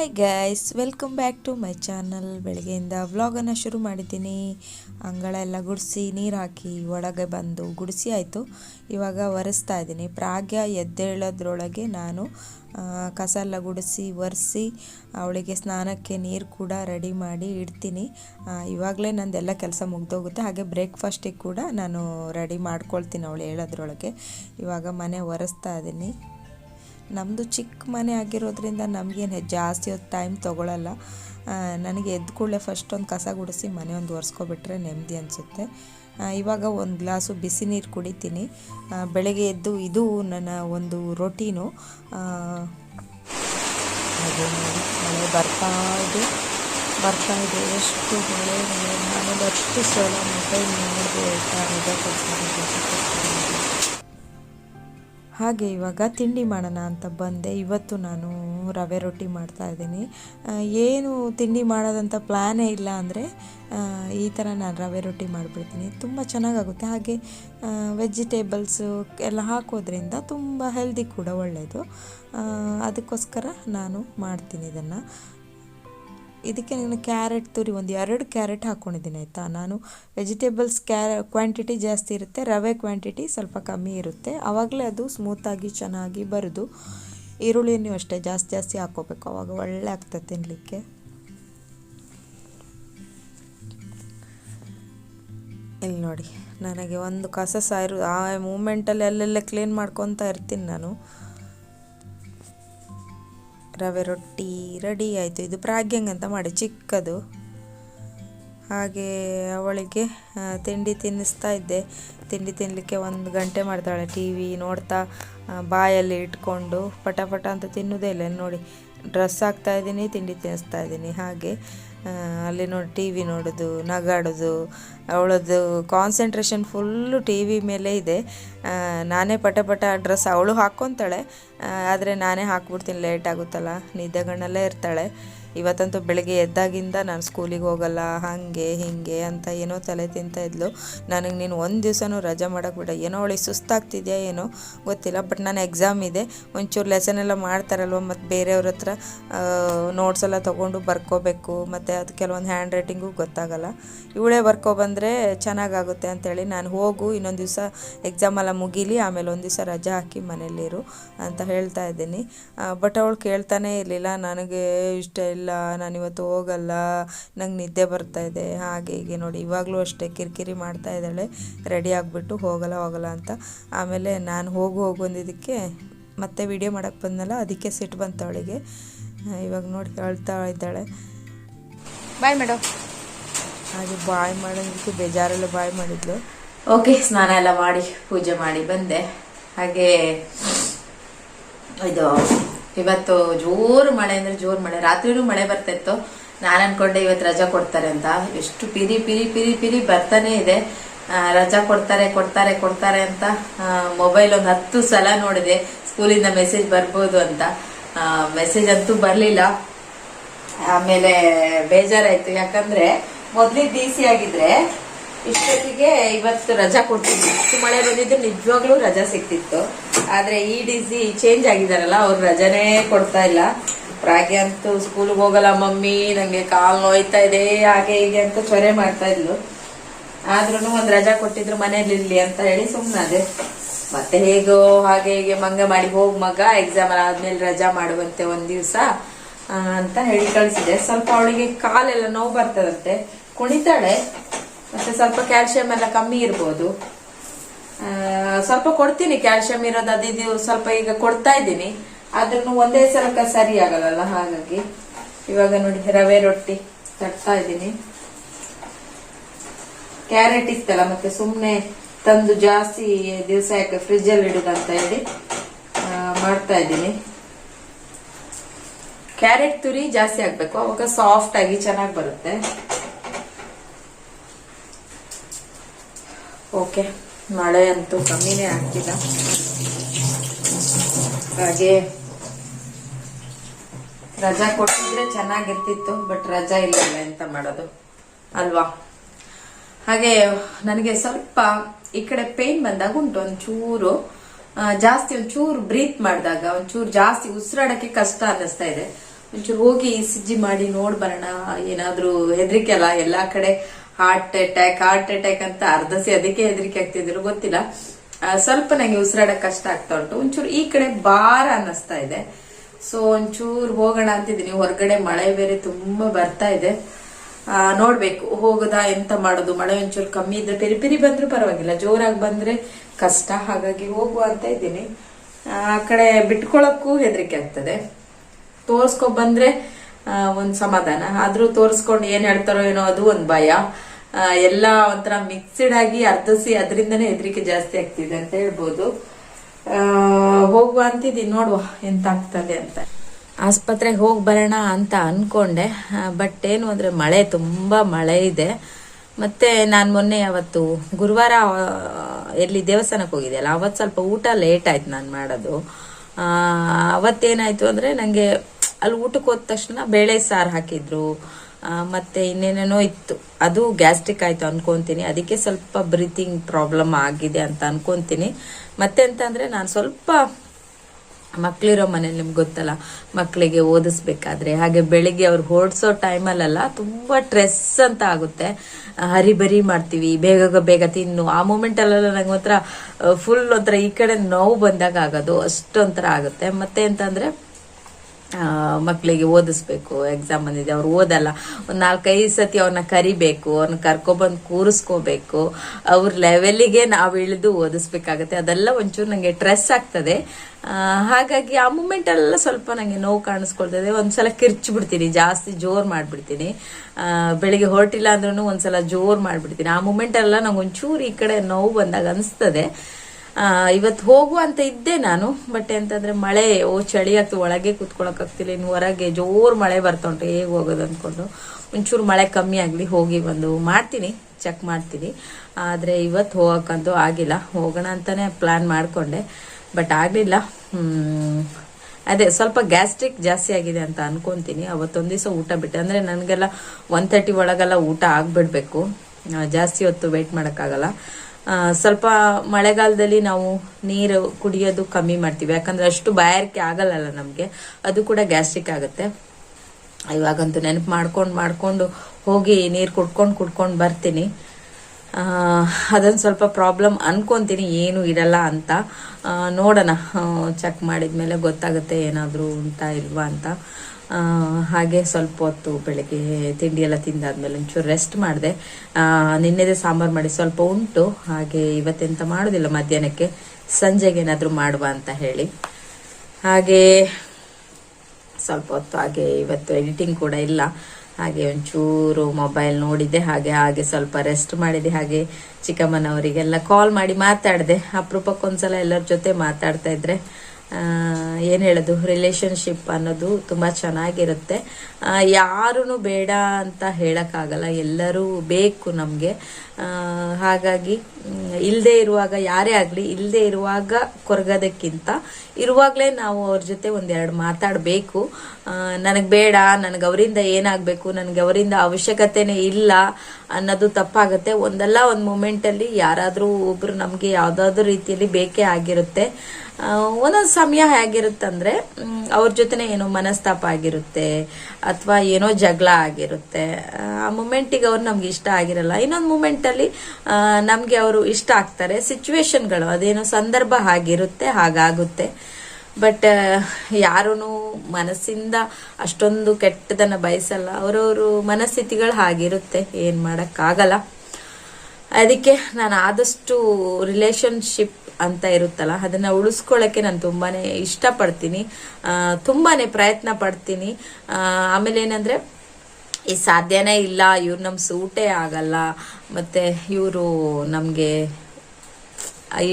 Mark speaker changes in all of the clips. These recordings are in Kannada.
Speaker 1: Hi guys welcome back to my channel ಬೆಳಗ್ಗೆಯಿಂದ ವ್ಲಾಗನ್ನು ಶುರು ಮಾಡಿದ್ದೀನಿ. ಅಂಗಳ ಎಲ್ಲ ಗುಡಿಸಿ, ನೀರು ಹಾಕಿ ಒಳಗೆ ಬಂದು ಗುಡಿಸಿ ಆಯಿತು. ಇವಾಗ ಒರೆಸ್ತಾ ಇದ್ದೀನಿ. ಪ್ರಾಗ್ಯ ಎದ್ದೇಳೋದ್ರೊಳಗೆ ನಾನು ಕಸ ಎಲ್ಲ ಗುಡಿಸಿ, ಒರೆಸಿ, ಅವಳಿಗೆ ಸ್ನಾನಕ್ಕೆ ನೀರು ಕೂಡ ರೆಡಿ ಮಾಡಿ ಇಡ್ತೀನಿ. ಇವಾಗಲೇ ನಂದೆಲ್ಲ ಕೆಲಸ ಮುಗ್ದೋಗುತ್ತೆ. ಹಾಗೆ ಬ್ರೇಕ್ಫಾಸ್ಟಿಗೆ ಕೂಡ ನಾನು ರೆಡಿ ಮಾಡ್ಕೊಳ್ತೀನಿ ಅವಳು ಹೇಳೋದ್ರೊಳಗೆ. ಇವಾಗ ಮನೆ ಒರೆಸ್ತಾ ಇದ್ದೀನಿ. ನಮ್ಮದು ಚಿಕ್ಕ ಮನೆ ಆಗಿರೋದ್ರಿಂದ ನಮಗೇನು ಜಾಸ್ತಿ ಹೊತ್ತು ಟೈಮ್ ತೊಗೊಳಲ್ಲ. ನನಗೆ ಎದ್ದ ಕೂಡಲೇ ಫಸ್ಟ್ ಒಂದು ಕಸ ಗುಡಿಸಿ ಮನೆ ಒಂದು ಒರೆಸ್ಕೊಬಿಟ್ರೆ ನೆಮ್ಮದಿ ಅನಿಸುತ್ತೆ. ಇವಾಗ ಒಂದು ಗ್ಲಾಸು ಬಿಸಿ ನೀರು ಕುಡಿತೀನಿ. ಬೆಳಗ್ಗೆ ಎದ್ದು ಇದು ನನ್ನ ಒಂದು ರೊಟೀನು ಮಳೆ ಬರ್ತಾ ಇದೆ. ಬರ್ತಾ ಇದೆ. ಎಷ್ಟು ಮಳೆ ನಾನು ಅಷ್ಟು ಸಲ ಮೊಬೈಲ್ ನೋಡಿದೆ ಹಾಗೆ ಇವಾಗ ತಿಂಡಿ ಮಾಡೋಣ ಅಂತ ಬಂದೆ. ಇವತ್ತು ನಾನು ರವೆ ರೊಟ್ಟಿ ಮಾಡ್ತಾ ಇದ್ದೀನಿ. ಏನು ತಿಂಡಿ ಮಾಡೋದಂತ ಪ್ಲ್ಯಾನೇ ಇಲ್ಲ ಅಂದರೆ ಈ ಥರ ನಾನು ರವೆ ರೊಟ್ಟಿ ಮಾಡಿಬಿಡ್ತೀನಿ. ತುಂಬ ಚೆನ್ನಾಗಾಗುತ್ತೆ. ಹಾಗೆ ವೆಜಿಟೇಬಲ್ಸು ಎಲ್ಲ ಹಾಕೋದ್ರಿಂದ ತುಂಬ ಹೆಲ್ದಿ ಕೂಡ ಒಳ್ಳೆಯದು ಅದಕ್ಕೋಸ್ಕರ ನಾನು ಮಾಡ್ತೀನಿ ಇದನ್ನು. ಇದಕ್ಕೆ ನಾನು ಕ್ಯಾರೆಟ್ ತುರಿ ಒಂದು ಎರಡು ಕ್ಯಾರೆಟ್ ಹಾಕ್ಕೊಂಡಿದ್ದೀನಿ ಆಯಿತಾ? ನಾನು ವೆಜಿಟೇಬಲ್ಸ್ ಕ್ಯಾರ ಕ್ವಾಂಟಿಟಿ ಜಾಸ್ತಿ ಇರುತ್ತೆ, ರವೆ ಕ್ವಾಂಟಿಟಿ ಸ್ವಲ್ಪ ಕಮ್ಮಿ ಇರುತ್ತೆ. ಆವಾಗಲೇ ಅದು ಸ್ಮೂತಾಗಿ ಚೆನ್ನಾಗಿ ಬರೋದು. ಈರುಳ್ಳಿನೂ ಅಷ್ಟೇ ಜಾಸ್ತಿ ಜಾಸ್ತಿ ಹಾಕ್ಕೋಬೇಕು ಆವಾಗ ಒಳ್ಳೆ ಆಗ್ತದೆ ತಿನ್ನಲಿಕ್ಕೆ ಇಲ್ಲಿ ನೋಡಿ, ನನಗೆ ಒಂದು ಕಸ ಸಾರು, ಆ ಮೂಮೆಂಟಲ್ಲಿ ಅಲ್ಲೆಲ್ಲ ಕ್ಲೀನ್ ಮಾಡ್ಕೊತಾ ಇರ್ತೀನಿ ನಾನು. ರವೆ ರೊಟ್ಟಿ ರೆಡಿ ಆಯಿತು. ಇದು ಪ್ರಾಗ್ಯಂಗ್ ಅಂತ ಮಾಡಿ ಚಿಕ್ಕದು. ಹಾಗೆ ಅವಳಿಗೆ ತಿಂಡಿ ತಿನ್ನಿಸ್ತಾ ಇದ್ದೆ. ತಿಂಡಿ ತಿನ್ನಲಿಕ್ಕೆ ಒಂದು ಗಂಟೆ ಮಾಡ್ತಾಳೆ ಟಿ ವಿ ನೋಡ್ತಾ ಬಾಯಲ್ಲಿ ಇಟ್ಕೊಂಡು ಪಟ ಪಟ ಅಂತ ತಿನ್ನೋದೇ ಇಲ್ಲ. ನೋಡಿ, ಡ್ರೆಸ್ ಹಾಕ್ತಾ ಇದ್ದೀನಿ, ತಿಂಡಿ ತಿನ್ನಿಸ್ತಾ ಇದ್ದೀನಿ. ಹಾಗೆ ಅಲ್ಲಿ ನೋಡಿ ಟಿ ವಿ ನೋಡೋದು, ನಗಾಡೋದು, ಅವಳದ್ದು ಕಾನ್ಸಂಟ್ರೇಷನ್ ಫುಲ್ಲು ಟಿ ವಿ ಮೇಲೆ ಇದೆ. ನಾನೇ ಪಟ ಪಟ ಡ್ರೆಸ್ ಅವಳು ಹಾಕ್ಕೊತಾಳೆ. ಆದರೆ ನಾನೇ ಹಾಕ್ಬಿಡ್ತೀನಿ, ಲೇಟ್ ಆಗುತ್ತಲ್ಲ, ನಿದ್ದೆಗಣ್ಣಲ್ಲೇ ಇರ್ತಾಳೆ. ಇವತ್ತಂತೂ ಬೆಳಗ್ಗೆ ಎದ್ದಾಗಿಂದ ನಾನು ಸ್ಕೂಲಿಗೆ ಹೋಗಲ್ಲ, ಹಾಗೆ ಹೀಗೆ ಅಂತ ಏನೋ ತಲೆ ತಿಂತ ಇದ್ಲು. ನನಗೆ ನೀನು ಒಂದು ದಿವಸನೂ ರಜೆ ಮಾಡೋಕೆ ಬಿಡ. ಏನೋ ಅವಳಿಗೆ ಸುಸ್ತಾಗ್ತಿದ್ಯಾ ಏನೋ ಗೊತ್ತಿಲ್ಲ, ಬಟ್ ನಾನು ಎಕ್ಸಾಮ್ ಇದೆ. ಒಂಚೂರು ಲೆಸನ್ ಎಲ್ಲ ಮಾಡ್ತಾರಲ್ವ, ಮತ್ತು ಬೇರೆಯವ್ರ ಹತ್ರ ನೋಟ್ಸ್ ಎಲ್ಲ ತೊಗೊಂಡು ಬರ್ಕೋಬೇಕು, ಮತ್ತು ಅದು ಕೆಲವೊಂದು ಹ್ಯಾಂಡ್ ರೈಟಿಂಗು ಗೊತ್ತಾಗಲ್ಲ. ಇವಳೇ ಬರ್ಕೊಬಂದರೆ ಚೆನ್ನಾಗಾಗುತ್ತೆ ಅಂತೇಳಿ ನಾನು ಹೋಗು, ಇನ್ನೊಂದು ದಿವಸ ಎಕ್ಸಾಮ್ ಎಲ್ಲ ಮುಗೀಲಿ, ಆಮೇಲೆ ಒಂದು ದಿವಸ ರಜೆ ಹಾಕಿ ಮನೇಲಿರು ಅಂತ ಹೇಳ್ತಾ ಇದ್ದೀನಿ. ಬಟ್ ಅವಳು ಕೇಳ್ತಾನೇ ಇರಲಿಲ್ಲ, ನನಗೆ ಇಷ್ಟ ಇಲ್ಲ ನಾನು ಇವತ್ತು ಹೋಗಲ್ಲ ನಂಗೆ ನಿದ್ದೆ ಬರ್ತಾ ಇದೆ ಹಾಗೆ ಹೀಗೆ ನೋಡಿ. ಇವಾಗಲೂ ಅಷ್ಟೇ ಕಿರಿಕಿರಿ ಮಾಡ್ತಾ ಇದ್ದಾಳೆ. ರೆಡಿ ಆಗಿಬಿಟ್ಟು ಹೋಗಲ್ಲ ಹೋಗಲ್ಲ ಅಂತ. ಆಮೇಲೆ ನಾನು ಹೋಗು ಹೋಗು ಅಂದಿದ್ದಕ್ಕೆ ಮತ್ತೆ ವಿಡಿಯೋ ಮಾಡೋಕ್ಕೆ ಬಂದಲ್ಲ ಅದಕ್ಕೆ ಸಿಟ್ಟು ಬಂತು ಅವಳಿಗೆ. ಇವಾಗ ನೋಡಿ ಅಳ್ತಾ ಇದ್ದಾಳೆ.
Speaker 2: ಬಾಯ್ ಮೇಡಮ್
Speaker 1: ಹಾಗೆ ಬಾಯ್ ಮಾಡೋದಕ್ಕೆ ಬೇಜಾರೆಲ್ಲ ಬಾಯ್ ಮಾಡಿದ್ಲು.
Speaker 2: ಓಕೆ ಸ್ನಾನ ಎಲ್ಲ ಮಾಡಿ ಪೂಜೆ ಮಾಡಿ ಬಂದೆ. ಹಾಗೆ ಇದು ಇವತ್ತು ಜೋರು ಮಳೆ ಅಂದ್ರೆ ಜೋರು ಮಳೆ. ರಾತ್ರಿನೂ ಮಳೆ ಬರ್ತಿತ್ತು. ನಾನು ಅನ್ಕೊಂಡೆ ಇವತ್ತು ರಜಾ ಕೊಡ್ತಾರೆ ಅಂತ. ಎಷ್ಟು ಪಿರಿ ಪಿರಿ ಪಿರಿ ಪಿರಿ ಬರ್ತಾನೆ ಇದೆ. ರಜಾ ಕೊಡ್ತಾರೆ ಕೊಡ್ತಾರೆ ಕೊಡ್ತಾರೆ ಅಂತ ಮೊಬೈಲ್ ಒಂದು ಹತ್ತು ಸಲ ನೋಡಿದೆ. ಸ್ಕೂಲಿಂದ ಮೆಸೇಜ್ ಬರ್ಬೋದು ಅಂತ. ಮೆಸೇಜ್ ಅಂತೂ ಬರಲಿಲ್ಲ. ಆಮೇಲೆ ಬೇಜಾರಾಯ್ತು. ಯಾಕಂದ್ರೆ ಮೊದಲೇ ಡಿ ಸಿ ಆಗಿದ್ರೆ ಇಷ್ಟೊತ್ತಿಗೆ ಇವತ್ತು ರಜಾ ಕೊಡ್ತಿದ್ವಿ. ಇಷ್ಟು ಮಳೆ ಬಂದಿದ್ದು ನಿಜವಾಗ್ಲೂ ರಜಾ ಸಿಕ್ತಿತ್ತು. ಆದ್ರೆ ಈ ಡಿ ಸಿ ಚೇಂಜ್ ಆಗಿದಾರಲ್ಲ, ಅವ್ರು ರಜಾನೇ ಕೊಡ್ತಾ ಇಲ್ಲ. ರಾಗಿ ಅಂತೂ ಸ್ಕೂಲ್ಗೆ ಹೋಗಲ್ಲ ಮಮ್ಮಿ, ನಂಗೆ ಕಾಲ್ ನೋಯ್ತಾ ಇದೆ, ಹಾಗೆ ಹೀಗೆ ಅಂತ ಚೊರೆ ಮಾಡ್ತಾ ಇದ್ಲು. ಆದ್ರೂ ಒಂದ್ ರಜಾ ಕೊಟ್ಟಿದ್ರು ಮನೇಲಿ ಇರ್ಲಿ ಅಂತ ಹೇಳಿ ಸುಮ್ಮನಾದೆ ಮತ್ತೆ ಹೇಗೋ ಹಾಗೆ ಹೀಗೆ ಮಂಗ ಮಾಡಿ ಹೋಗ್ ಮಗ ಎಕ್ಸಾಮ್ ಆದ್ಮೇಲೆ ರಜಾ ಮಾಡುವಂತೆ ಒಂದ್ ದಿವ್ಸ ಅಂತ ಹೇಳಿ ಕಳಿಸಿದೆ. ಸ್ವಲ್ಪ ಅವಳಿಗೆ ಕಾಲೆಲ್ಲ ನೋವು ಬರ್ತದಂತೆ. ಕುಣಿತಾಳೆ. ಮತ್ತೆ ಸ್ವಲ್ಪ ಕ್ಯಾಲ್ಸಿಯಂ ಎಲ್ಲ ಕಮ್ಮಿ ಇರ್ಬೋದು. ಸ್ವಲ್ಪ ಕೊಡ್ತೀನಿ ಕ್ಯಾಲ್ಸಿಯಂ ಇರೋದು ಅದಿದು ಸ್ವಲ್ಪ ಈಗ ಕೊಡ್ತಾ ಇದ್ದೀನಿ. ಆದ್ರೂ ಒಂದೇ ಸಲಕ ಸರಿ ಆಗಲ್ಲ ಹಾಗಾಗಿ. ಇವಾಗ ನೋಡಿ ರವೆ ರೊಟ್ಟಿ ತಟ್ತಾ ಇದ್ದೀನಿ. ಕ್ಯಾರೆಟ್ ಇತ್ತಲ್ಲ, ಮತ್ತೆ ಸುಮ್ಮನೆ ತಂದು ಜಾಸ್ತಿ ದಿವಸ ಯಾಕೆ ಫ್ರಿಜ್ ಅಲ್ಲಿ ಇಡುದಂತ ಹೇಳಿ ಮಾಡ್ತಾ ಇದ್ದೀನಿ. ಕ್ಯಾರೆಟ್ ತುರಿ ಜಾಸ್ತಿ ಹಾಕ್ಬೇಕು ಅವಾಗ ಸಾಫ್ಟ್ ಆಗಿ ಚೆನ್ನಾಗಿ ಬರುತ್ತೆ. ಓಕೆ, ಮಳೆ ಅಂತೂ ಕಮ್ಮಿನೇ ಆಗ್ತಿಲ್ಲ. ಹಾಗೆ ರಜಾ ಕೊಟ್ಟಿದ್ರೆ ಚೆನ್ನಾಗಿರ್ತಿತ್ತು, ಬಟ್ ರಜಾ ಇಲ್ಲ ಎಂತ ಮಾಡೋದು. ಅಲ್ವಾ? ಹಾಗೆ ನನಗೆ ಸ್ವಲ್ಪ ಈ ಕಡೆ ಪೇನ್ ಬಂದಾಗ ಉಂಟು, ಒಂಚೂರು ಜಾಸ್ತಿ ಒಂಚೂರು ಬ್ರೀತ್ ಮಾಡಿದಾಗ, ಒಂಚೂರು ಜಾಸ್ತಿ ಉಸಿರಾಡಕ್ಕೆ ಕಷ್ಟ ಅನ್ನಿಸ್ತಾ ಇದೆ.
Speaker 1: ಒಂಚೂರು ಹೋಗಿ ಸಿಜ್ಜಿ ಮಾಡಿ ನೋಡಿ ಬರೋಣ, ಏನಾದ್ರೂ ಹೆದರಿಕೆ ಅಲ್ಲ ಎಲ್ಲಾ ಕಡೆ. ಹಾರ್ಟ್ ಅಟ್ಯಾಕ್ ಹಾರ್ಟ್ ಅಟ್ಯಾಕ್ ಅಂತ ಅರ್ಧಸಿ ಅದಕ್ಕೆ ಹೆದರಿಕೆ ಆಗ್ತಿದ್ರು ಗೊತ್ತಿಲ್ಲ. ಸ್ವಲ್ಪ ನಂಗೆ ಉಸಿರಾಡಕ್ ಕಷ್ಟ ಆಗ್ತಾ ಉಂಟು. ಒಂಚೂರು ಈ ಕಡೆ ಭಾರ ಅನ್ನಿಸ್ತಾ ಇದೆ. ಸೊ ಒಂಚೂರು ಹೋಗೋಣ ಅಂತಿದ್ದೀನಿ. ಹೊರಗಡೆ ಮಳೆ ಬೇರೆ ತುಂಬಾ ಬರ್ತಾ ಇದೆ. ನೋಡ್ಬೇಕು, ಹೋಗದಾ, ಎಂತ ಮಾಡೋದು? ಮಳೆ ಒಂಚೂರು ಕಮ್ಮಿ ಇದ್ರೆ ಪೆರಿ ಪೆರಿ ಬಂದ್ರೂ ಪರವಾಗಿಲ್ಲ. ಜೋರಾಗಿ ಬಂದ್ರೆ ಕಷ್ಟ. ಹಾಗಾಗಿ ಹೋಗುವ ಅಂತ ಇದ್ದೀನಿ. ಆ ಕಡೆ ಬಿಟ್ಕೊಳಕ್ಕೂ ಹೆದರಿಕೆ ಆಗ್ತದೆ. ತೋರ್ಸ್ಕೊಬಂದ್ರೆ ಒಂದು ಒಂದ್ ಸಮಾಧಾನ. ಆದ್ರೂ ತೋರ್ಸ್ಕೊಂಡು ಏನ್ ಹೇಳ್ತಾರೋ ಏನೋ ಅದು ಒಂದು ಭಯ. ಎಲ್ಲ ಒಂಥರ ಮಿಕ್ಸ್ಡ್ ಆಗಿ ಅರ್ಧಸಿ ಅದರಿಂದನೇ ಹೆದರಿಕೆ ಜಾಸ್ತಿ ಆಗ್ತಿದೆ ಅಂತ ಹೇಳ್ಬೋದು. ಹೋಗುವ ಅಂತಿದ್ದೀನಿ ನೋಡುವ ಎಂತಾಗ್ತದೆ ಅಂತ. ಆಸ್ಪತ್ರೆಗೆ ಹೋಗಿ ಬರೋಣ ಅಂತ ಅನ್ಕೊಂಡೆ ಬಟ್ ಏನು ಅಂದರೆ ಮಳೆ, ತುಂಬಾ ಮಳೆ ಇದೆ. ಮತ್ತೆ ನಾನು ಮೊನ್ನೆ ಅವತ್ತು ಗುರುವಾರ ಎಲ್ಲಿ ದೇವಸ್ಥಾನಕ್ಕೆ ಹೋಗಿದ್ದೆಯಲ್ಲ ಅವತ್ತು ಸ್ವಲ್ಪ ಊಟ ಲೇಟ್ ಆಯ್ತು ನಾನು ಮಾಡೋದು. ಅವತ್ತೇನಾಯಿತು ಅಂದ್ರೆ ನಂಗೆ ಅಲ್ಲಿ ಊಟಕ್ಕೆ ಹೋದ ತಕ್ಷಣ ಬೇಳೆ ಸಾರು ಹಾಕಿದ್ರು. ಮತ್ತೆ ಇನ್ನೇನೇನೋ ಇತ್ತು. ಅದು ಗ್ಯಾಸ್ಟ್ರಿಕ್ ಆಯ್ತು ಅನ್ಕೊಂತೀನಿ. ಅದಕ್ಕೆ ಸ್ವಲ್ಪ ಬ್ರೀತಿಂಗ್ ಪ್ರಾಬ್ಲಮ್ ಆಗಿದೆ ಅಂತ ಅನ್ಕೊಂತೀನಿ. ಮತ್ತೆ ಅಂತಂದ್ರೆ ನಾನು ಸ್ವಲ್ಪ ಮಕ್ಳಿರೋ ಮನೇಲಿ ನಿಮ್ಗೆ ಗೊತ್ತಲ್ಲ ಮಕ್ಕಳಿಗೆ ಓದಿಸ್ಬೇಕಾದ್ರೆ, ಹಾಗೆ ಬೆಳಿಗ್ಗೆ ಅವ್ರು ಹೊಡ್ಸೋ ಟೈಮಲ್ಲೆಲ್ಲ ತುಂಬ ಸ್ಟ್ರೆಸ್ ಅಂತ ಆಗುತ್ತೆ. ಹರಿಬರಿ ಮಾಡ್ತೀವಿ, ಬೇಗ ಬೇಗ ತಿನ್ನು. ಆ ಮೂಮೆಂಟಲ್ಲೆಲ್ಲ ನಂಗೆ ಒಂಥರ ಫುಲ್ ಒಂಥರ ಈ ಕಡೆ ನೋವು ಬಂದಾಗ ಆಗೋದು, ಅಷ್ಟೊಂಥರ ಆಗುತ್ತೆ. ಮತ್ತೆ ಅಂತಂದ್ರೆ ಮಕ್ಕಳಿಗೆ ಓದಿಸ್ಬೇಕು ಎಕ್ಸಾಮ್ ಬಂದಿದೆ, ಅವ್ರು ಓದಲ್ಲ. ಒಂದು ನಾಲ್ಕೈದು ಸತಿ ಅವ್ರನ್ನ ಕರಿಬೇಕು ಅವ್ರನ್ನ ಕರ್ಕೊಬಂದು ಕೂರಿಸ್ಕೋಬೇಕು. ಅವ್ರ ಲೆವೆಲಿಗೆ ನಾವು ಇಳಿದು ಓದಿಸ್ಬೇಕಾಗತ್ತೆ. ಅದೆಲ್ಲ ಒಂಚೂರು ನಂಗೆ ಟ್ರೆಸ್ ಆಗ್ತದೆ. ಹಾಗಾಗಿ ಆ ಮೂಮೆಂಟ್ ಎಲ್ಲ ಸ್ವಲ್ಪ ನಂಗೆ ನೋವು ಕಾಣಿಸ್ಕೊಳ್ತದೆ. ಒಂದ್ಸಲ ಕಿರ್ಚು ಬಿಡ್ತೀನಿ ಜಾಸ್ತಿ ಜೋರ್ ಮಾಡ್ಬಿಡ್ತೀನಿ. ಬೆಳಿಗ್ಗೆ ಹೊರಟಿಲ್ಲ ಅಂದ್ರೂ ಒಂದ್ಸಲ ಜೋರ್ ಮಾಡ್ಬಿಡ್ತೀನಿ. ಆ ಮೂಮೆಂಟ್ ಎಲ್ಲ ನಂಗೆ ಒಂಚೂರು ಈ ಕಡೆ ನೋವು ಬಂದಾಗ ಅನಿಸ್ತದೆ. ಇವತ್ತು ಹೋಗುವ ಅಂತ ಇದ್ದೆ ನಾನು ಬಟ್ ಎಂತಂದ್ರೆ ಮಳೆ, ಓ, ಚಳಿ ಆಗ್ತದೆ ಒಳಗೆ ಕೂತ್ಕೊಳಕ್ ಆಗ್ತಿಲ್ಲ. ಇನ್ನು ಹೊರಗೆ ಜೋರು ಮಳೆ ಬರ್ತಾ ಉಂಟು, ಹೇಗೆ ಹೋಗೋದು ಅಂದ್ಕೊಂಡು ಒಂಚೂರು ಮಳೆ ಕಮ್ಮಿ ಆಗಲಿ, ಹೋಗಿ ಬಂದು ಮಾಡ್ತೀನಿ ಚೆಕ್ ಮಾಡ್ತೀನಿ. ಆದ್ರೆ ಇವತ್ತು ಹೋಗೋಕ್ಕಂತೂ ಆಗಿಲ್ಲ. ಹೋಗೋಣ ಅಂತಲೇ ಪ್ಲಾನ್ ಮಾಡ್ಕೊಂಡೆ ಬಟ್ ಆಗಲಿಲ್ಲ. ಅದೇ ಸ್ವಲ್ಪ ಗ್ಯಾಸ್ಟ್ರಿಕ್ ಜಾಸ್ತಿ ಆಗಿದೆ ಅಂತ ಅನ್ಕೊಂತೀನಿ. ಅವತ್ತೊಂದು ದಿವಸ ಊಟ ಬಿಟ್ಟೆ. ಅಂದ್ರೆ ನನಗೆಲ್ಲ ಒನ್ ತರ್ಟಿ ಒಳಗೆಲ್ಲ ಊಟ ಆಗ್ಬಿಡ್ಬೇಕು. ಜಾಸ್ತಿ ಹೊತ್ತು ವೇಟ್ ಮಾಡೋಕ್ಕಾಗಲ್ಲ. ಸ್ವಲ್ಪ ಮಳೆಗಾಲದಲ್ಲಿ ನಾವು ನೀರು ಕುಡಿಯೋದು ಕಮ್ಮಿ ಮಾಡ್ತೀವಿ. ಯಾಕಂದ್ರೆ ಅಷ್ಟು ಬಾಯಾರಿಕೆ ಆಗಲ್ಲಲ್ಲ ನಮಗೆ. ಅದು ಕೂಡ ಗ್ಯಾಸ್ಟ್ರಿಕ್ ಆಗುತ್ತೆ. ಇವಾಗಂತೂ ನೆನಪು ಮಾಡ್ಕೊಂಡು ಮಾಡ್ಕೊಂಡು ಹೋಗಿ ನೀರು ಕುಡ್ಕೊಂಡು ಕುಡ್ಕೊಂಡು ಬರ್ತೀನಿ. ಅದೊಂದು ಸ್ವಲ್ಪ ಪ್ರಾಬ್ಲಮ್ ಅನ್ಕೊಂತೀನಿ, ಏನು ಇರಲ್ಲ ಅಂತ. ನೋಡೋಣ ಚೆಕ್ ಮಾಡಿದ್ಮೇಲೆ ಗೊತ್ತಾಗುತ್ತೆ ಏನಾದರೂ ಉಂಟಾ ಇಲ್ವಾ ಅಂತ. ಹಾಗೆ ಸ್ವಲ್ಪ ಹೊತ್ತು ಬೆಳಗ್ಗೆ ತಿಂಡಿ ಎಲ್ಲ ತಿಂದಾದ್ಮೇಲೆ ಒಂಚೂರು ರೆಸ್ಟ್ ಮಾಡಿದೆ. ನಿನ್ನೆದೇ ಸಾಂಬಾರು ಮಾಡಿ ಸ್ವಲ್ಪ ಉಂಟು, ಹಾಗೆ ಇವತ್ತೆಂತ ಮಾಡೋದಿಲ್ಲ, ಮಧ್ಯಾಹ್ನಕ್ಕೆ ಸಂಜೆಗೆ ಏನಾದರೂ ಮಾಡುವ ಅಂತ ಹೇಳಿ. ಹಾಗೆ ಸ್ವಲ್ಪ ಹೊತ್ತು ಹಾಗೆ ಇವತ್ತು ಎಡಿಟಿಂಗ್ ಕೂಡ ಇಲ್ಲ. ಹಾಗೆ ಒಂಚೂರು ಮೊಬೈಲ್ ನೋಡಿದೆ ಹಾಗೆ ಹಾಗೆ ಸ್ವಲ್ಪ ರೆಸ್ಟ್ ಮಾಡಿದೆ, ಹಾಗೆ ಚಿಕ್ಕಮ್ಮನವರಿಗೆಲ್ಲ ಕಾಲ್ ಮಾಡಿ ಮಾತಾಡಿದೆ. ಅಪರೂಪಕ್ಕೊಂದ್ಸಲ ಎಲ್ಲರ ಜೊತೆ ಮಾತಾಡ್ತಾ ಇದ್ರೆ ಏನು ಹೇಳೋದು ರಿಲೇಶನ್ಶಿಪ್ ಅನ್ನೋದು ತುಂಬ ಚೆನ್ನಾಗಿರುತ್ತೆ. ಯಾರೂ ಬೇಡ ಅಂತ ಹೇಳೋಕ್ಕಾಗಲ್ಲ, ಎಲ್ಲರೂ ಬೇಕು ನಮಗೆ. ಹಾಗಾಗಿ ಇಲ್ಲದೆ ಇರುವಾಗ, ಯಾರೇ ಆಗಲಿ ಇಲ್ಲದೆ ಇರುವಾಗ ಕೊರಗೋದಕ್ಕಿಂತ ಇರುವಾಗಲೇ ನಾವು ಅವ್ರ ಜೊತೆ ಒಂದೆರಡು ಮಾತಾಡಬೇಕು. ನನಗೆ ಬೇಡ, ನನಗೆ ಅವರಿಂದ ಏನಾಗಬೇಕು, ನನಗೆ ಅವರಿಂದ ಅವಶ್ಯಕತೆನೇ ಇಲ್ಲ ಅನ್ನೋದು ತಪ್ಪಾಗುತ್ತೆ. ಒಂದಲ್ಲ ಒಂದು ಮೂಮೆಂಟಲ್ಲಿ ಯಾರಾದರೂ ಒಬ್ಬರು ನಮಗೆ ಯಾವುದಾದ್ರೂ ರೀತಿಯಲ್ಲಿ ಬೇಕೇ ಆಗಿರುತ್ತೆ. ಒಂದೊಂದು ಸಮಯ ಹೇಗಿರುತ್ತಂದ್ರೆ ಅವ್ರ ಜೊತೆನೆ ಏನು ಮನಸ್ತಾಪ ಆಗಿರುತ್ತೆ. ಅಥವಾ ಏನೋ ಜಗಳ ಆಗಿರುತ್ತೆ. ಆ ಮೂಮೆಂಟಿಗೆ ಅವ್ರು ನಮ್ಗೆ ಇಷ್ಟ ಆಗಿರಲ್ಲ. ಇನ್ನೊಂದು ಮೂಮೆಂಟಲ್ಲಿ ನಮಗೆ ಅವರು ಇಷ್ಟ ಆಗ್ತಾರೆ. ಸಿಚುವೇಶನ್ಗಳು ಅದೇನೋ ಸಂದರ್ಭ ಆಗಿರುತ್ತೆ ಹಾಗಾಗುತ್ತೆ. ಬಟ್ ಯಾರೂ ಮನಸ್ಸಿಂದ ಅಷ್ಟೊಂದು ಕೆಟ್ಟದನ್ನ ಬಯಸಲ್ಲ. ಅವರವರು ಮನಸ್ಥಿತಿಗಳು ಹಾಗಿರುತ್ತೆ. ಏನು ಮಾಡೋಕ್ಕಾಗಲ್ಲ. ಅದಕ್ಕೆ ನಾನು ಆದಷ್ಟು ರಿಲೇಶನ್ಶಿಪ್ ಅಂತ ಇರುತ್ತಲ್ಲ, ಅದನ್ನ ಉಳಿಸ್ಕೊಳ್ಳೋಕ್ಕೆ ನಾನು ತುಂಬಾನೇ ಇಷ್ಟಪಡ್ತೀನಿ. ತುಂಬಾನೇ ಪ್ರಯತ್ನ ಪಡ್ತೀನಿ. ಆಮೇಲೆ ಏನಂದ್ರೆ, ಈ ಸಾಧ್ಯನೇ ಇಲ್ಲ, ಇವ್ರು ನಮ್ ಸೂಟೇ ಆಗಲ್ಲ, ಮತ್ತೆ ಇವರು ನಮಗೆ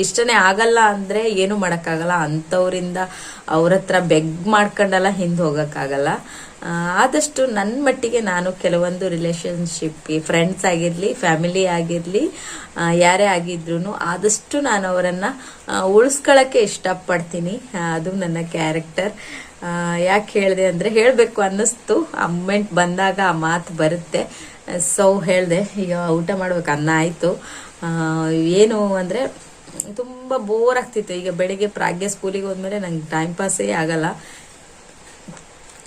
Speaker 1: ಇಷ್ಟನೇ ಆಗಲ್ಲ ಅಂದ್ರೆ ಏನು ಮಾಡೋಕ್ಕಾಗಲ್ಲ, ಅಂಥವ್ರಿಂದ ಅವ್ರ ಹತ್ರ ಬೆಗ್ ಮಾಡ್ಕೊಂಡೆಲ್ಲ ಹಿಂದೆ ಹೋಗೋಕ್ಕಾಗಲ್ಲ. ಆದಷ್ಟು ನನ್ನ ಮಟ್ಟಿಗೆ ನಾನು ಕೆಲವೊಂದು ರಿಲೇಶನ್ಶಿಪ್ ಫ್ರೆಂಡ್ಸ್ ಆಗಿರಲಿ ಫ್ಯಾಮಿಲಿ ಆಗಿರಲಿ ಯಾರೇ ಆಗಿದ್ರು ಆದಷ್ಟು ನಾನು ಅವರನ್ನು ಉಳಿಸ್ಕೊಳ್ಳೋಕ್ಕೆ ಇಷ್ಟಪಡ್ತೀನಿ. ಅದು ನನ್ನ ಕ್ಯಾರೆಕ್ಟರ್ ಯಾಕೆ ಹೇಳಿದೆ ಅಂದರೆ ಹೇಳಬೇಕು ಅನ್ನಿಸ್ತು. ಆ ಬಂದಾಗ ಆ ಮಾತು ಬರುತ್ತೆ. ಸೊ ಹೇಳಿದೆ, ಈಗ ಊಟ ಮಾಡ್ಬೇಕು, ಅನ್ನ ಆಯಿತು. ಏನು ಅಂದರೆ ತುಂಬ ಬೋರ್ ಆಗ್ತಿತ್ತು. ಈಗ ಬೆಳಿಗ್ಗೆ ಪ್ರಾಗ್ಯ ಸ್ಕೂಲಿಗೆ ಹೋದ್ಮೇಲೆ ನಂಗೆ ಟೈಮ್ ಪಾಸೇ ಆಗಲ್ಲ.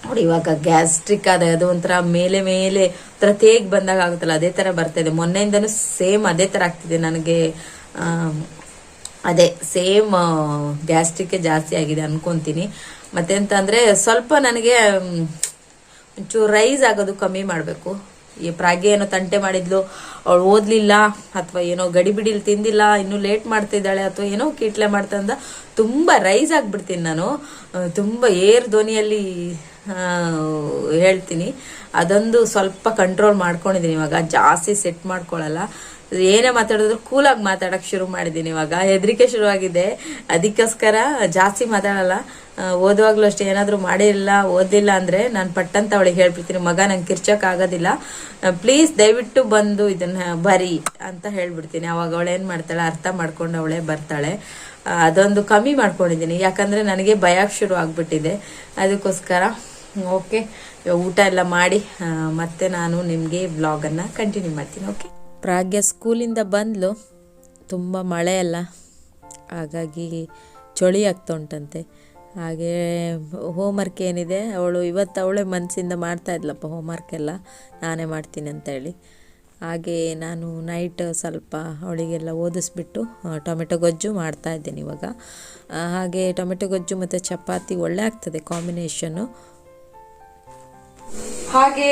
Speaker 1: ನೋಡಿ, ಇವಾಗ ಗ್ಯಾಸ್ಟ್ರಿಕ್ ಆದ ಅದು ಒಂಥರ ಮೇಲೆ ಮೇಲೆ ಒಂಥರ ತೇಗ್ ಬಂದಾಗ ಆಗುತ್ತಲ್ಲ, ಅದೇ ತರ ಬರ್ತಾ ಇದೆ. ಮೊನ್ನೆಯಿಂದನೂ ಸೇಮ್ ಅದೇ ತರ ಆಗ್ತಿದೆ ನನಗೆ. ಅದೇ, ಸೇಮ್ ಗ್ಯಾಸ್ಟ್ರಿಕ್ ಜಾಸ್ತಿ ಆಗಿದೆ ಅನ್ಕೊಂತೀನಿ. ಮತ್ತೆಂತ ಅಂದ್ರೆ ಸ್ವಲ್ಪ ನನಗೆ ಒಂಚೂರು ರೈಸ್ ಆಗೋದು ಕಮ್ಮಿ ಮಾಡಬೇಕು. ಈ ಪ್ರಾಗೆ ಏನೋ ತಂಟೆ ಮಾಡಿದ್ಲು, ಅವಳು ಓದ್ಲಿಲ್ಲ, ಅಥವಾ ಏನೋ ಗಡಿಬಿಡಿಲಿ ತಿಂದಿಲ್ಲ, ಇನ್ನು ಲೇಟ್ ಮಾಡ್ತಿದ್ದಾಳೆ ಅಥವಾ ಏನೋ ಕೀಟ್ಲೆ ಮಾಡ್ತಂದ ತುಂಬಾ ರೈಸ್ ಆಗ್ಬಿಡ್ತೀನಿ ನಾನು. ತುಂಬಾ ಏರ್ ಧ್ವನಿಯಲ್ಲಿ ಹೇಳ್ತೀನಿ. ಅದೊಂದು ಸ್ವಲ್ಪ ಕಂಟ್ರೋಲ್ ಮಾಡ್ಕೊಂಡಿದ್ದೀನಿ ಇವಾಗ. ಜಾಸ್ತಿ ಸೆಟ್ ಮಾಡ್ಕೊಳ್ಳಲ್ಲ ಏನೇ ಮಾತಾಡಿದ್ರು ಕೂಲಾಗಿ ಮಾತಾಡೋಕ್ಕೆ ಶುರು ಮಾಡಿದ್ದೀನಿ ಇವಾಗ. ಹೆದರಿಕೆ ಶುರುವಾಗಿದೆ. ಅದಕ್ಕೋಸ್ಕರ ಜಾಸ್ತಿ ಮಾತಾಡಲ್ಲ. ಓದುವಾಗಲೂ ಅಷ್ಟೇ. ಏನಾದರೂ ಮಾಡಿಲ್ಲ ಓದಿಲ್ಲ ಅಂದರೆ ನಾನು ಪಟ್ಟಂತ ಅವಳಿಗೆ ಹೇಳ್ಬಿಡ್ತೀನಿ. ಮಗ ನಂಗೆ ಕಿರ್ಚೋಕೆ ಆಗೋದಿಲ್ಲ. ಪ್ಲೀಸ್ ದಯವಿಟ್ಟು ಬಂದು ಇದನ್ನ ಬರಿ ಅಂತ ಹೇಳ್ಬಿಡ್ತೀನಿ. ಅವಾಗ ಅವಳು ಏನು ಮಾಡ್ತಾಳೆ, ಅರ್ಥ ಮಾಡ್ಕೊಂಡು ಅವಳೇ ಬರ್ತಾಳೆ. ಅದೊಂದು ಕಮ್ಮಿ ಮಾಡ್ಕೊಂಡಿದ್ದೀನಿ. ಯಾಕಂದರೆ ನನಗೆ ಭಯ ಶುರು ಆಗಿಬಿಟ್ಟಿದೆ. ಅದಕ್ಕೋಸ್ಕರ, ಓಕೆ, ಊಟ ಎಲ್ಲ ಮಾಡಿ ಮತ್ತೆ ನಾನು ನಿಮಗೆ ಬ್ಲಾಗನ್ನು ಕಂಟಿನ್ಯೂ ಮಾಡ್ತೀನಿ, ಓಕೆ?
Speaker 3: ಪ್ರಾಗ್ಯ ಸ್ಕೂಲಿಂದ ಬಂದಲು. ತುಂಬ ಮಳೆ ಅಲ್ಲ. ಹಾಗಾಗಿ ಚಳಿ ಆಗ್ತಾ ಉಂಟಂತೆ. ಹಾಗೆ ಹೋಮ್ವರ್ಕ್ ಏನಿದೆ, ಅವಳು ಇವತ್ತು ಅವಳೇ ಮನಸ್ಸಿಂದ ಮಾಡ್ತಾಯಿದ್ಲಪ್ಪ ಹೋಮ್ವರ್ಕ್ ಎಲ್ಲ. ನಾನೇ ಮಾಡ್ತೀನಿ ಅಂತ ಹೇಳಿ ಹಾಗೆ ನಾನು ನೈಟ್ ಸ್ವಲ್ಪ ಅವಳಿಗೆಲ್ಲ ಓದಿಸ್ಬಿಟ್ಟು ಟೊಮೆಟೊ ಗೊಜ್ಜು ಮಾಡ್ತಾ ಇದ್ದೀನಿ ಇವಾಗ. ಹಾಗೆ ಟೊಮೆಟೊ ಗೊಜ್ಜು ಮತ್ತು ಚಪಾತಿ ಒಳ್ಳೆ ಆಗ್ತದೆ ಕಾಂಬಿನೇಷನ್ನು
Speaker 1: ಹಾಗೆ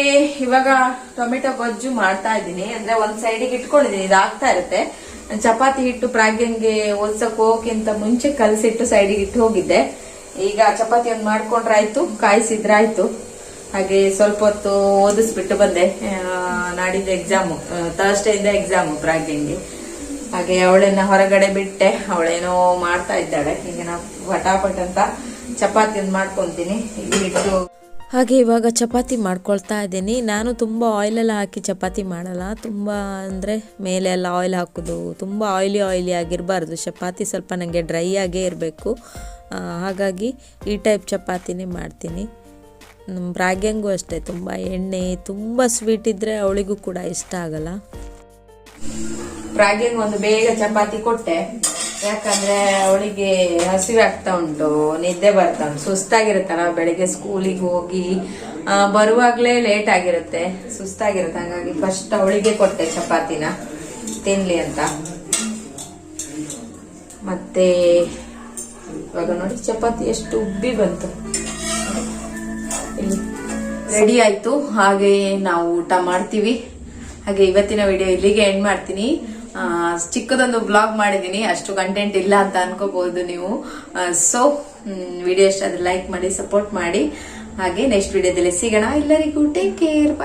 Speaker 1: ಇವಾಗ ಟೊಮೆಟೊ ಗೊಜ್ಜು ಮಾಡ್ತಾ ಇದ್ದೀನಿ. ಅಂದ್ರೆ ಒಂದ್ ಸೈಡಿಗೆ ಇಟ್ಕೊಂಡಿದ್ದೀನಿ. ಇದಾಗ್ತಾ ಇರುತ್ತೆ. ಚಪಾತಿ ಹಿಟ್ಟು ಪ್ರಾಗ್ಯಂಗೆ ಓದ್ಸಕ್ ಹೋಗಕ್ಕಿಂತ ಮುಂಚೆ ಕಲಸಿಟ್ಟು ಸೈಡಿಗೆ ಇಟ್ಟು ಹೋಗಿದ್ದೆ. ಈಗ ಚಪಾತಿ ಒಂದ್ ಮಾಡ್ಕೊಂಡ್ರಾಯ್ತು, ಕಾಯಿಸಿದ್ರಾಯ್ತು. ಹಾಗೆ ಸ್ವಲ್ಪ ಹೊತ್ತು ಓದಿಸ್ಬಿಟ್ಟು ಬಂದೆ. ನಾಡಿದ್ದು ಎಕ್ಸಾಮು ಥರ್ಸ್ಡೇ ಇಂದ ಎಕ್ಸಾಮು ಪ್ರಾಗ್ಯಂಗೆ ಹಾಗೆ ಅವಳನ್ನ ಹೊರಗಡೆ ಬಿಟ್ಟೆ. ಅವಳೇನೋ ಮಾಡ್ತಾ ಇದ್ದಾಳೆ. ಈಗ ನಾವು ಪಟಾಪಟ್ ಅಂತ ಚಪಾತಿ ಮಾಡ್ಕೊಂತೀನಿ. ಇಟ್ಟು
Speaker 3: ಹಾಗೆ ಇವಾಗ ಚಪಾತಿ ಮಾಡ್ಕೊಳ್ತಾ ಇದ್ದೀನಿ. ನಾನು ತುಂಬ ಆಯಿಲೆಲ್ಲ ಹಾಕಿ ಚಪಾತಿ ಮಾಡಲ್ಲ. ತುಂಬ ಅಂದರೆ ಮೇಲೆ ಎಲ್ಲ ಆಯಿಲ್ ಹಾಕೋದು, ತುಂಬ ಆಯಿಲಿ ಆಯಿಲಿ ಆಗಿರಬಾರ್ದು. ಚಪಾತಿ ಸ್ವಲ್ಪ ನನಗೆ ಡ್ರೈ ಆಗೇ ಇರಬೇಕು. ಹಾಗಾಗಿ ಈ ಟೈಪ್ ಚಪಾತಿನೇ ಮಾಡ್ತೀನಿ. ನಮ್ಮ ರಾಗ್ಯಂಗೂ ಅಷ್ಟೇ, ತುಂಬ ಎಣ್ಣೆ, ತುಂಬ ಸ್ವೀಟ್ ಇದ್ದರೆ ಅವಳಿಗೂ ಕೂಡ ಇಷ್ಟ ಆಗಲ್ಲ.
Speaker 1: ಪ್ರಾಗ್ಯಂಗ್ ಒಂದು ಬೇಗ ಚಪಾತಿ ಕೊಟ್ಟೆ. ಯಾಕಂದ್ರೆ ಅವಳಿಗೆ ಹಸಿವೆ ಆಗ್ತಾ ಉಂಟು, ನಿದ್ದೆ ಬರ್ತಾ ಉಂಟು, ಸುಸ್ತಾಗಿರುತ್ತಲ್ಲ ಬೆಳಿಗ್ಗೆ ಸ್ಕೂಲಿಗೆ ಹೋಗಿ. ಬರುವಾಗ್ಲೇ ಲೇಟ್ ಆಗಿರುತ್ತೆ, ಸುಸ್ತಾಗಿರುತ್ತೆ, ಹಾಗಾಗಿ ಫಸ್ಟ್ ಅವಳಿಗೆ ಕೊಟ್ಟೆ ಚಪಾತಿನ. ತಿನ್ಲಿ ಅಂತ. ಮತ್ತೆ ಇವಾಗ ನೋಡಿ, ಚಪಾತಿ ಎಷ್ಟು ಉಬ್ಬಿ ಬಂತು. ರೆಡಿ ಆಯ್ತು. ಹಾಗೆ ನಾವು ಊಟ ಮಾಡ್ತೀವಿ. ಹಾಗೆ ಇವತ್ತಿನ ವಿಡಿಯೋ ಇಲ್ಲಿಗೆ ಎಂಡ್ ಮಾಡ್ತೀನಿ. ಚಿಕ್ಕದೊಂದು ಬ್ಲಾಗ್ ಮಾಡಿದ್ದೀನಿ. ಅಷ್ಟು ಕಂಟೆಂಟ್ ಇಲ್ಲ ಅಂತ ಅನ್ಕೋಬಹುದು ನೀವು. ಸೊ ವಿಡಿಯೋ ಇಷ್ಟ ಲೈಕ್ ಮಾಡಿ ಸಪೋರ್ಟ್ ಮಾಡಿ. ಹಾಗೆ ನೆಕ್ಸ್ಟ್ ವಿಡಿಯೋದಲ್ಲಿ ಸಿಗೋಣ. ಎಲ್ಲರಿಗೂ ಟೇಕ್ ಕೇರ್